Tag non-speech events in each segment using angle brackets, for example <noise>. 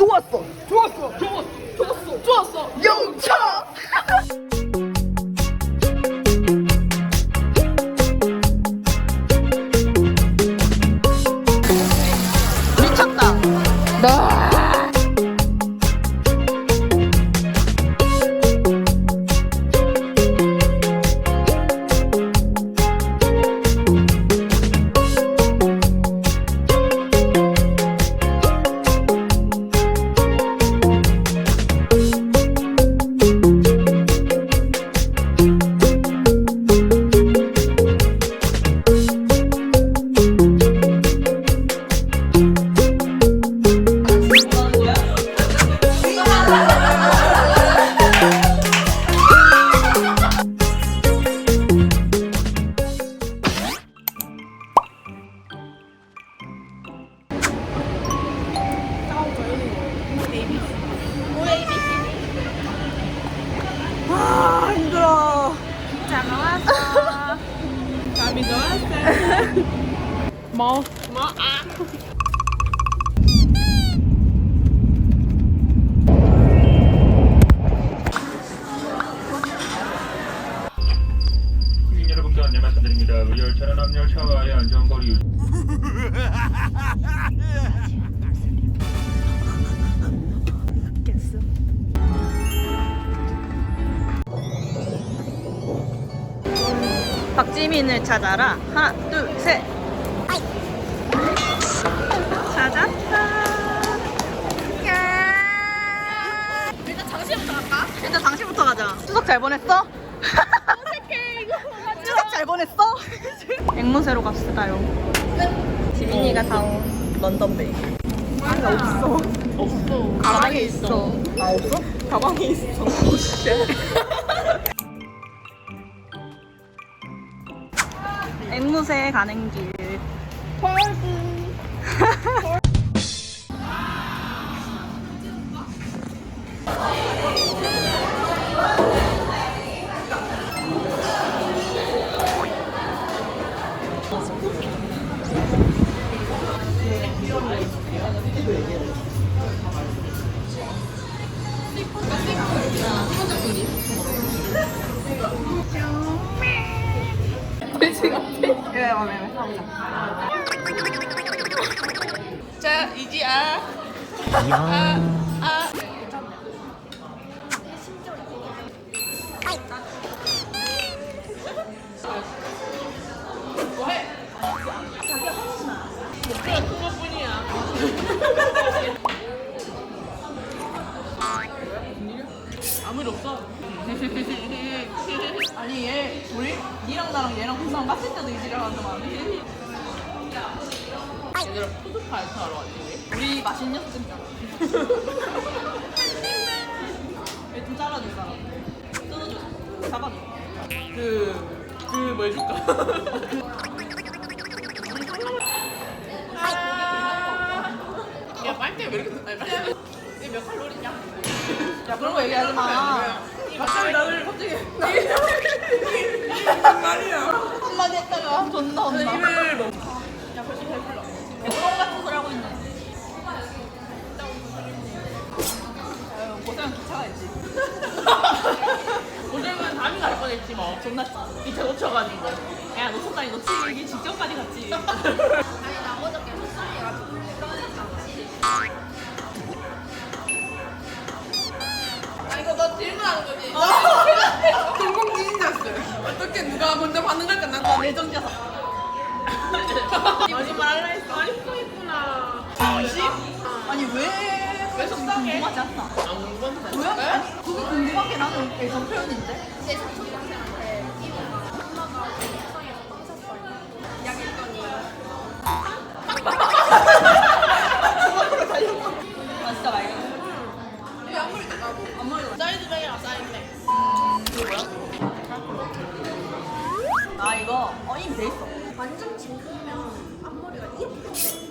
좋았어. 좋았어. 좋았어. 좋았어. 좋았어. 영차. 미쳤다. 아 박지민을 찾아라. 하나, 둘, 셋. 찾았다. 일단 장시부터 갈까? 일단 당신부터 가자. 추석 잘 보냈어? 어색해 이거. 추석 잘 보냈어? 앵무새로 갑시다요. 지민이가 사온 런던 베이글. 없어. 없어. 가방에 있어. 아 없어? 가방에 있어. <laughs> 앵무새 가는 길. 왜, <laughs> 이야. 아무 일 없어. 아니 얘 우리 니랑 나랑 얘랑 부산 갔을 때도 이지랄 한다만 얘들아 푸드 파이트 하러 왔지 우리? 우리 맛있는 녀석 잖아 얘좀 잘라줄 사람 뜯어줘 잡아줘 그, 그, 뭐 해줄까? 야, 빨대 왜 이렇게, 빨대. 이게 몇 칼로리냐? 야 그런 거 얘기하지 마 갑자기 나를 갑자기. 말이야. <laughs> 한마디 했다가 존나 입을 배불러 소리 하고 있네 아유 고생은 기차가 있지 <laughs> 고생은 담이 갈 뻔했지 뭐. 존나 밑에 놓쳐가지고. 야, 놓쳤다니 놓치기 직전까지 갔지. 아, 이거 너 질문하는 거지? <laughs> 공공지진자였어요. 어떻게 누가 먼저 받는 걸까? 난 내정자사 <laughs> 거짓말 할라 했어. 아, 이 아니 왜왜 속상해? 궁금하지 않나? 안 궁금한데. 뭐야? 아니 그게 궁금한 게 나는 애정 표현인데 아 진짜 말이야 이게 앞머리 깎고. 앞머리 사이드백이랑 사이드백. 아 이거 어 이미 돼 있어 완전 징그러면 앞머리가 이렇게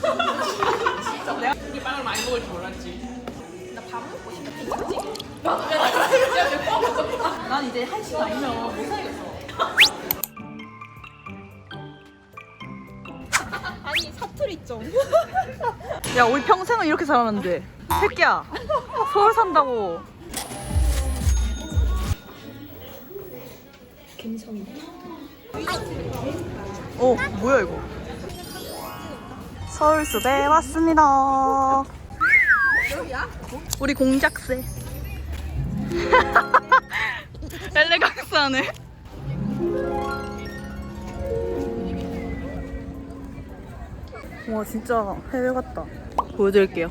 진짜 내가 이게 빵을 많이 먹을 줄 몰랐지. 나 밥 먹고 싶다 괜찮지? 난 이제 한 시간 아니면 못 살겠어 아니 사투리 좀 <laughs> 야 우리 평생은 이렇게 살았는데? 새끼야 서울 산다고 어 뭐야 이거 서울숲에 왔습니다. 우리 공작새. <laughs> 엘레강스하네. 와 진짜 해외 같다. 보여드릴게요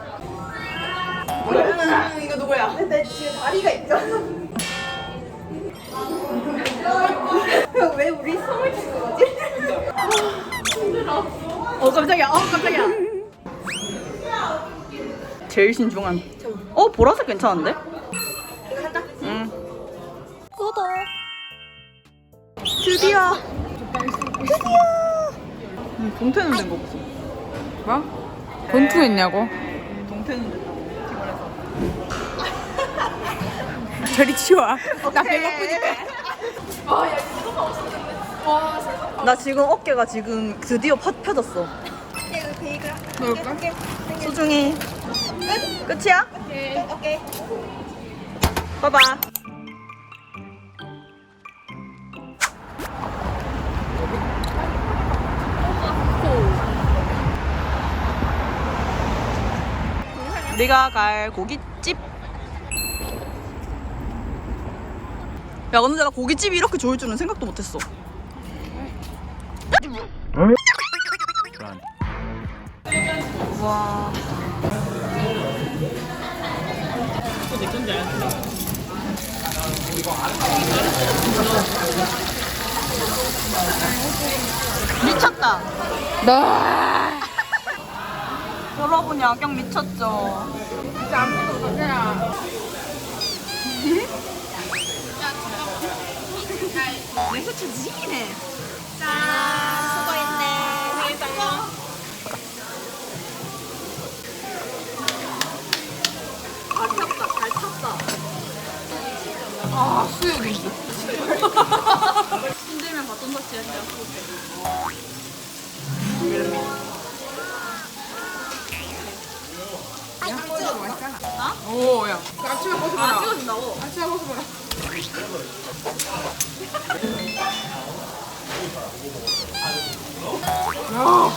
와. 이거 누구야? 내 뒤에 다리가 있잖아. 왜 우리 숨을 쉬는 거지? 어 깜짝이야 어 깜짝이야 제일 신중한 어 보라색 괜찮은데? 응 구독 드디어 드디어 음, 동태는 된 거 없어 뭐? 권투했냐고? 동태는 됐다고 저리 치워. 나 배고프니까. 나 지금 어깨가 지금 드디어 펴, 펴졌어 이거 베이글. 먹을까? 소중히 끝? 끝이야? 오케이. 오케이. 봐봐 네가 갈 고깃집 야 근데 내가 고깃집이 이렇게 좋을 줄은 생각도 못했어 와. 미쳤다 나. <laughs> 여러분 야경 미쳤죠 진짜 아무도 없잖 <laughs> 아. 맹수 지기네 수고했네. 아 탔다 <laughs> 잘 탔다 아 수육인데. 힘들면 바톤 터치 해야 오 야. 그 앞치마 벗어봐라. 아 찍어준다고? 앞치마 벗어봐라. 야.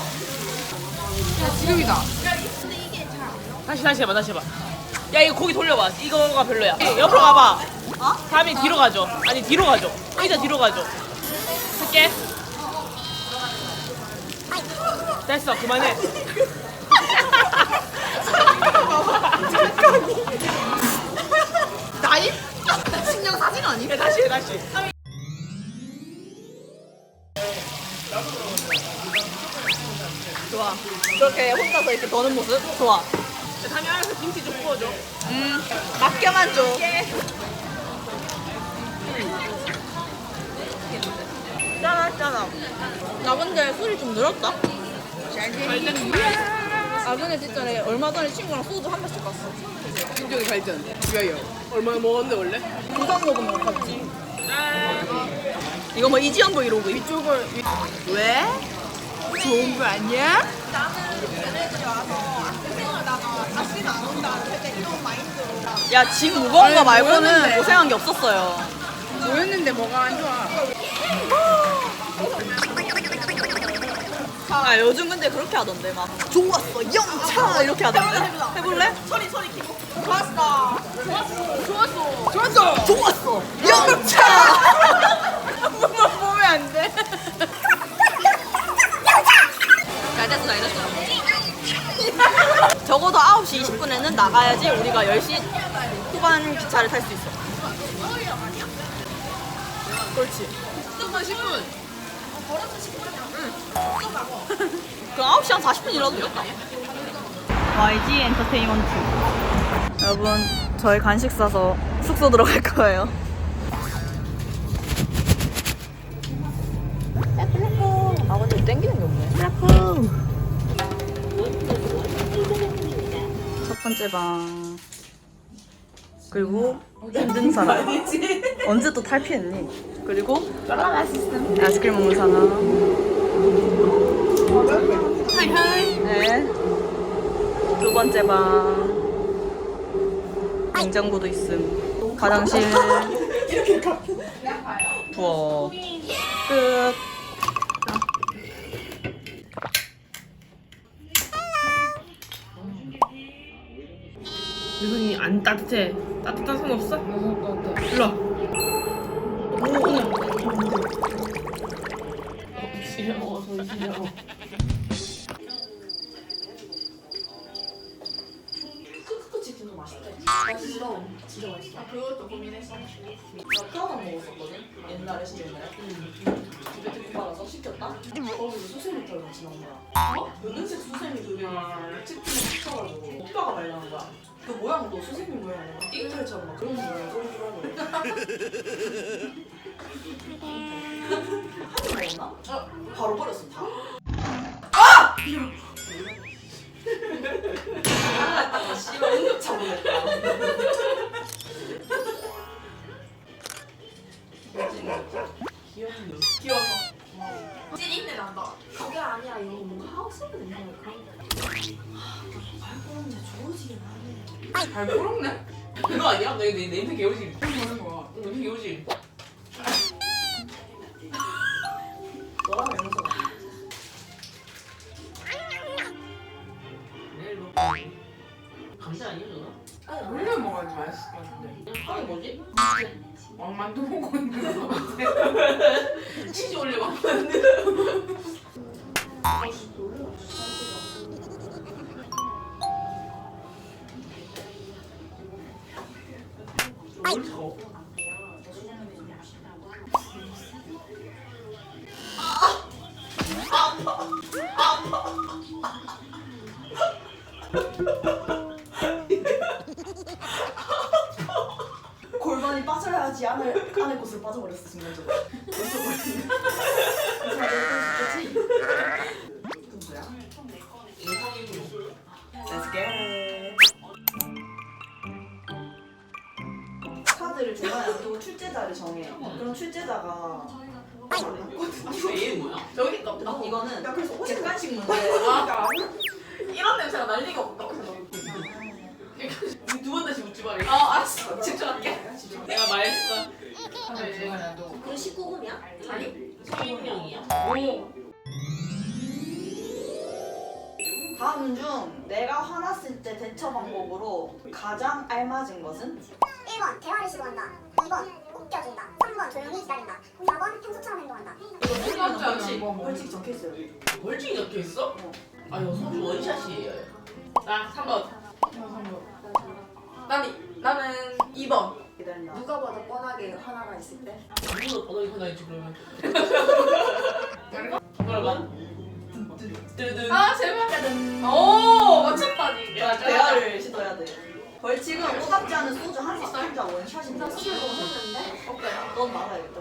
야 지금이다. 다시 다시 해봐 다시 해봐. 야 이거 고기 돌려봐. 이거가 별로야. 옆으로 가봐. 어? 다음에 뒤로 가죠. 아니 뒤로 가죠. 의자 뒤로 가죠. 할게. 됐어 그만해. 나임? 신령 사진 아니? 야, 다시 해 다시. 좋아. 그렇게 혼자서 이렇게 더는 모습? 좋아. 자, 다음에 알아서 김치 좀 구워줘. 음. 맡겨만 줘. 짜나 나 근데 술이 좀 늘었다. 잘 된. 아 진짜 내 얼마 전에 친구랑 소주 한 번씩 갔어 인종의 발전. 위하여. 얼마나 먹었는데 원래? 부산 먹으면 못 갔지 이거 뭐 이지연 브이로그 이쪽을 왜? 좋은 거 아니야? 야 지금 무거운 거 말고는? 고생한 게 없었어요 뭐였는데 뭐가 안 좋아? 아 요즘 근데 그렇게 하던데 막. 좋았어 영차! 이렇게 하던데. 해볼래? 소리 소리 키고 좋았어. 좋았어. 좋았어. 좋았어. 영차! 한 번만 보면 안 돼? 잘 됐어 잘 됐어. 적어도 9시 20분에는 나가야지 우리가 10시 후반 기차를 탈 수 있어. 그렇지. 잠깐만 10분. 그럼 9시 한 40분이라도 되겠다. YG 엔터테인먼트. 여러분, 저희 간식 사서 숙소 들어갈 거예요. 아, 근데 땡기는 게 없네. 첫 번째 방. 그리고 힘든 사람. 언제 또 탈피했니? 그리고 아이스크림 먹는 사람. 네. 두 번째 방. 냉장고도 있음. 화장실. 부엌. 끝. 유승이 안 따뜻해. 따뜻한 손 없어? 따뜻해. 일로 와. 어, 시려워, 손 시려워. 프라다 먹었었거든? 옛날에 진짜 옛날에 집에 듣고 받아서 시켰다? 거기서 수세미 털 같이 나온 거야 어? 연은색 수세미 그게 치킨에 붙여가지고 오빠가 말려는 거야 그 모양도 수세미 모양이야 막 띠깃털처럼 막 그런 모양 그런 줄 알고 한입 먹었나? 어, 바로 버렸어 다 아! 아! 씨발 응급차 보냈다 귀여워서 찌린 그게 아니야 이거 뭔가 하우스에서 냄새가 그런 잘 부럽네? 그거 <laughs> 아니야? 내, 내 냄새 개오지. 하는 거야. 냄새 개오지. 골반이 빠져야지 안을 안의 곳으로 빠져버렸어 순간적으로. 벌써 버렸네. 누구야? 다음 중 내가 화났을 때 대처 방법으로 가장 알맞은 것은? 1번 대화를 시도한다 2번 웃겨준다 3번 조용히 기다린다 4번 평소처럼 행동한다 생각지 않아. 벌칙, 벌칙 적혀있어요. 벌칙이 적혀 있어? 아, 이거 소주 원샷이에요. 나 3번. 나는 나는 2번. 기다린다. 누가 봐도 뻔하게 하나가 있을 때. 바닥에 하나 있지 그러면. <laughs> <laughs> 그러면. 뜨든. 아 제발. 오 맞췄다 니. 야, 대화를 시도해야 돼. 벌칙은 오답지 않은 소주 한 사- 한잔 원샷인데. 너무 했는데. 오케이. 넌 말아야겠다.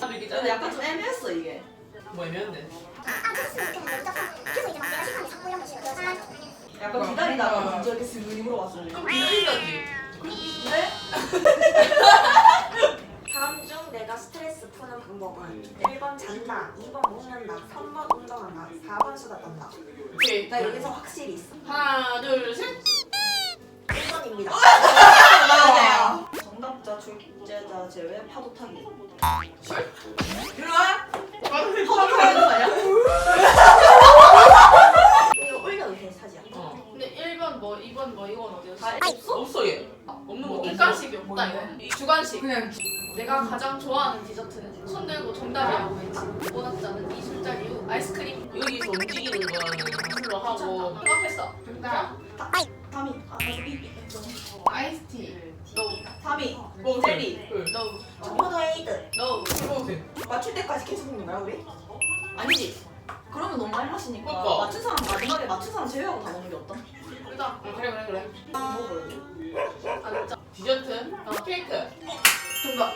근데 약간 좀 애매했어 이게. 뭐 애매한데. 약간 기다리다가 먼저 이렇게 슬그니 물어봤어. 그럼 기다린다지. 근데 내가 스트레스 푸는 방법은 1번 잔다 2번 먹는다 3번 운동한다 4번 수다 떤다 오케이. 나 여기서 확실히 있어 하나, 둘, 셋. 1번입니다 <laughs> 맞아요. 정답자 출제자 제외 파도 타기. 일로 와. 파도 타기 아니야? 1번 뭐 2번 뭐 이건 어디였어? 다 없어? 없어 얘. 없는 거 없어. 객관식이 없다 이거. 주관식. 그냥 내가 가장 좋아하는 디저트는 손 들고 정답이라고 했지. 오답자는 이 술자리 후 아이스크림. 여기서 움직이는 거는 풀로 하고 생각했어. 정답. 담이 아 삐삐 아이스티. 담이 뭐 젤리 No. 모더에이드 No. 해보세요. 맞출 때까지 계속 먹는 거야 우리? 아니지 그러면 너무 많이 마시니까 그러니까. 맞춘 사람 마지막에 맞춘 사람 제외하고 다 먹는 게 어때? 일단 그래 그래 그래. 먹어볼래? 아 진짜. 디저트. 어, 케이크. 정답.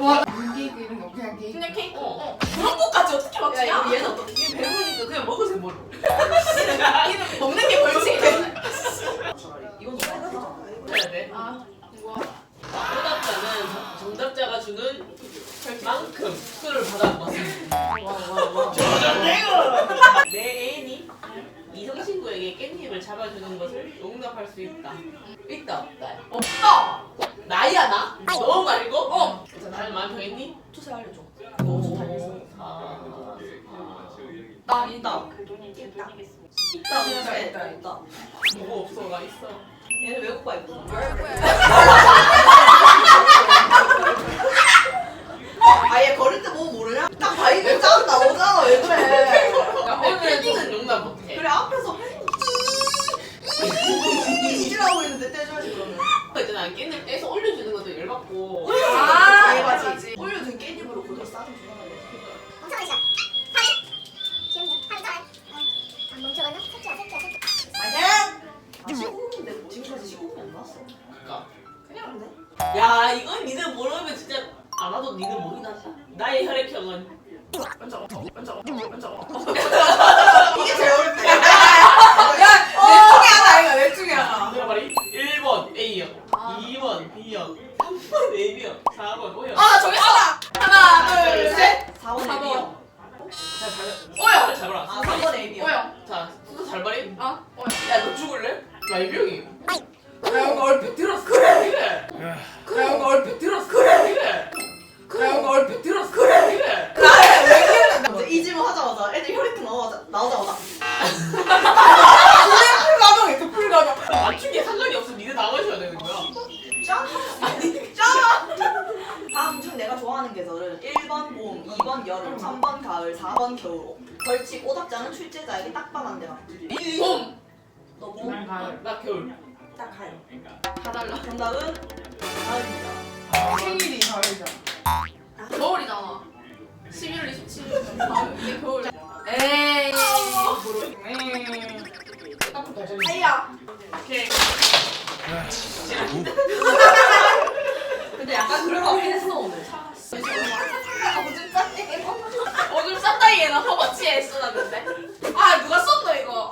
와. 케이크 이런 거 그냥 케이크. 그냥 케이크. 어. 어. 그런 것까지 어떻게 맞추냐? 야, 이거 얘는 어떻게 이게 배부르니까 그냥 먹으세요 뭐. 얘는 <laughs> 먹는 게 벌칙이야. <laughs> 이건 좀 빨갛잖아 해야 돼. 아. 우와. 오답자는 정답자가 주는 만큼 술을 받아봤습니다. 내 애인 이 이성 친구에게 깻잎을 잡아주는 것을 용납할 수 있다. 있다 없다. 없다. 나야 나? 너 말고? 어. 자 다른 마음 정했니? 투세 알려줘 오. 아, 사. 나 있다 있다 있다 진짜 있다 있다 뭐가 없어 나 있어. 얘는 외국 가 있거든 아얘 거릴 때뭐 모르냐? 딱 바이브 짠 나오잖아 왜 그래 내 패딩은 용납 못해. 그래 앞에서 이지라고 있는데 떼줘야지 그러면 있잖아 깻잎 떼서 올려주는 것도 열받고. 아, 알바지 알바지. 올려준 깻잎으로 고들 맛있어. 파리. 귀엽네. 파리 잘. 안 멈춰가나? 새끼야, 새끼야, 새끼야. 맞아 19금인데 지금까지 19금이 안 나왔어 그러니까. 그냥 근데 야 이건 니들 모르면 진짜 안 와도 니들 모르긴 한다. 나의 혈액형은 풀가동이 그 풀가동. 맞추기에 상관이 없어. 니네 다 마셔야 되는 거야. 짠! 아니 짠! 다음 중 내가 좋아하는 계절은 1번 봄, 2번 여름, 3번 가을, 4번 겨울 벌칙 오답자는 출제자에게 딱밤한 대만 봄. 너 봄? 나 겨울. 딱 가요 다 달라. 정답은 가을입니다 생일이 가을이잖아. 겨울이잖아. 11월 27일. 아, 이게 겨울. 에이. 딱 다시. 아야. 오케이. 근데 약간 그럴 것 같긴 했어 오늘 오줌 쌌다이에는 허벅지에 쏟았는데. 아 누가 썼노 이거?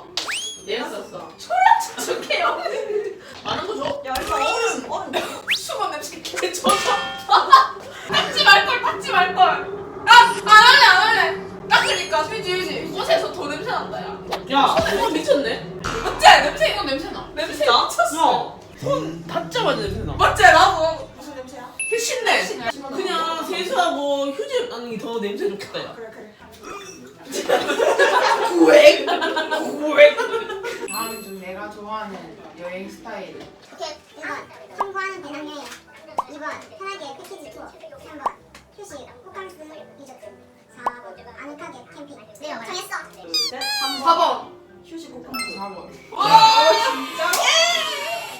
4번 와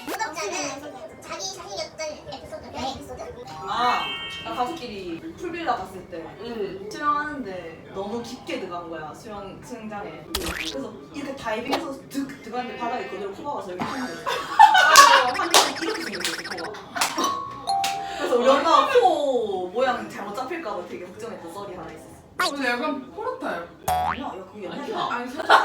구독자는 자기 자신이었던 에피소드. 여행 에피소드. 아, 나 가족끼리 풀빌라 갔을 때 응. 수영하는데 너무 깊게 들어간 거야 수영 수영장에 그래서 이렇게 다이빙해서 득 들어갔는데 바닥에 그대로 코바가 저기 있는데 한 명이 이렇게 생겼어 코가 그래서 우리 엄마가 코 모양 잘못 잡힐까봐 되게 걱정했던 썰이 하나 있었어 근데 약간 포르타요 아니야 야 그게 옛날이야. 아니 살짝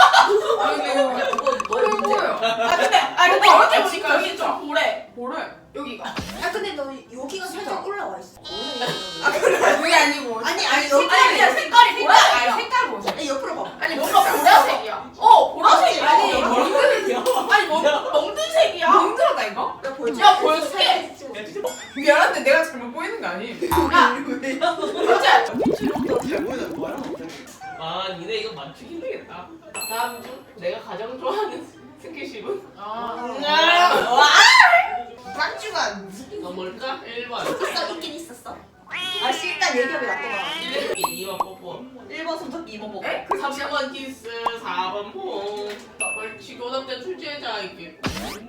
아니 근데 이거 그거 너의 문제야 보여요? 아 근데 아 근데 이렇게 보니까 여기 좀 보래. 보래 여기가. 야 근데 너 여기가 살짝 올라와 있어. 아 그래? 그게 아니고 아니 아니 여기 아니 그냥 색깔이 아니 보라색이야. 색깔 보세요 아니 옆으로 봐. 아니 뭔가 보라색이야. 어 보라색이야. 아니 야, 아니 뭐 멍든 색이야. 힘들었다 이거? 야 보여줘. 야 보여줄게. 미안한데 내가 잘못 보이는 거 아니에요? <laughs> 야잘 진짜 보이는 아. 다음 중 내가 가장 좋아하는 스킨십은? 아. 짝주간. 너 뭘까? 1번. 있어 있긴 있었어. 아 씨, 일단 얘기하기 놔둬봐. 2번 뽀뽀. 1번 손톱, 2번 뽀뽀. 3번 키스, 4번 퐁. 벌칙 오답된 출제자에게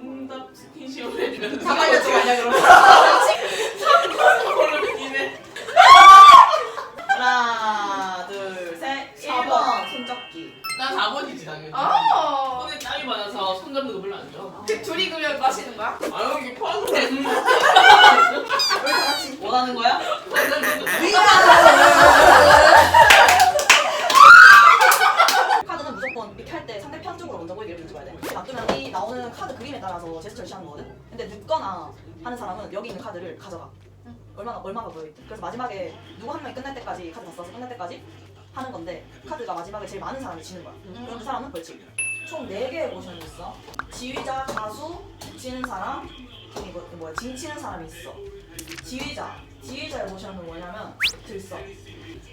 응답 스킨십을 해주면 다 말렸지 말냐 그럼. <laughs> 걸로 느끼네. 하나, 둘, 셋. 1번 손잡기. 난 4번이지 당연히. 아. 손에 땀이 많아서 손 잡는 거 별로 안 좋아. 그 둘이 그러면 마시는 거야? 아 여기 포함돼. 왜다 같이 원하는 거야? <laughs> 카드는 무조건 이렇게 할때 상대편 쪽으로 먼저 보이게 이렇게 줘야 돼. 이렇게 놔두면 이 나오는 카드 그림에 따라서 제스처를 취하는 거거든. 근데 늦거나 하는 사람은 여기 있는 카드를 가져가. 얼마나 얼마가 보여. 그래서 마지막에 누구 한 명이 끝날 때까지 카드 다 써서 끝날 때까지 하는 건데 카드가 마지막에 제일 많은 사람이 지는 거야. 그럼 그 사람은 벌칙. 총 4개의 모션이 있어. 지휘자, 가수, 지는 사람, 이거 뭐야, 징치는 사람이 있어. 지휘자. 지휘자의 모션은 뭐냐면 들썩.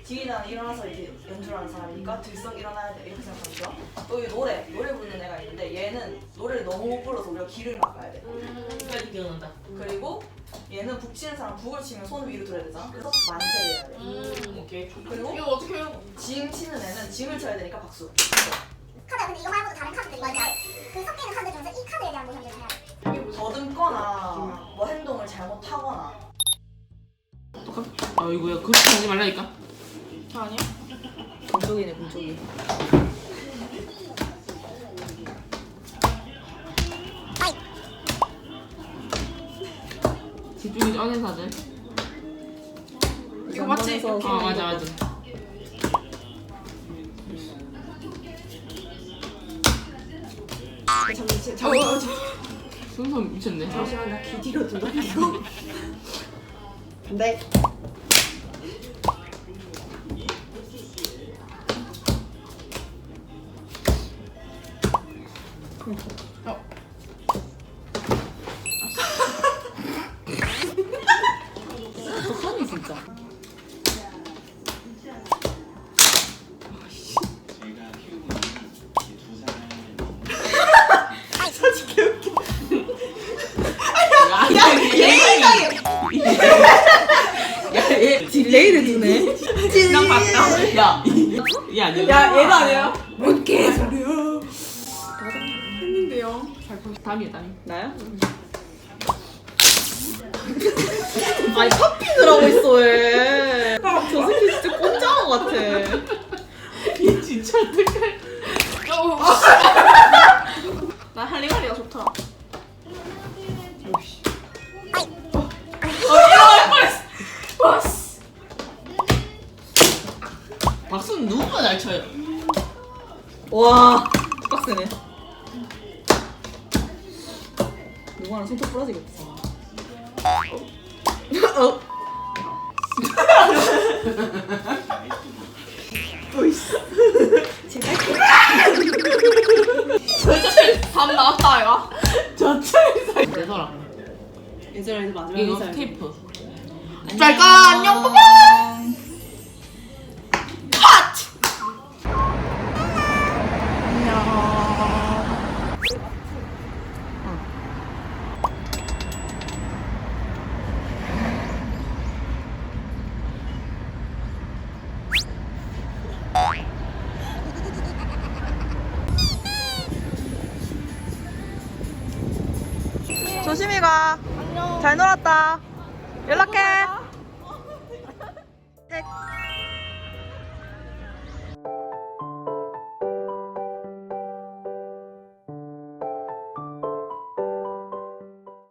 지휘자는 일어나서 이제 연주를 하는 사람이니까 들썩 일어나야 돼 이렇게 생각하면 좋아. 또이 노래, 노래 부르는 애가 있는데 얘는 노래를 너무 못 불러서 우리가 귀를 막아야 돼. 끝까지 기억난다. 그리고 얘는 북 치는 사람 북을 치면 손을 위로 들어야 되잖아. 그래서 만세를 해야 돼. 음, 오케이. 그리고 이거 어떻게 해요? 징 치는 애는 징을 쳐야 되니까 박수. 카드 근데 이거 말고도 다른 카드들이 있는데 그 섞이는 카드 중에서 이 카드에 대한 모션들을 해야 돼. 더듬거나 뭐 행동을 잘못하거나 아 이거야 그렇게 하지 말라니까. 아니야? 공쪽이네 공쪽이. 집중이 쩌는 사들. 이거 맞지? 아 맞아 맞아. 잠시 잠깐 순서 미쳤네. 잠시만 나귀 뒤로 둔다 이거. 네. 아니 팝핀을 하고 있어 왜? 저 새끼 진짜 꼰장어 같아. 얘 진짜 어떡해. 나 할리갈리가 좋더라. 예전에 마지막 이거 인사를. 테이프. 잘까 안녕 뽀뽀. 조심히 가. 잘 놀았다. 연락해. 셋.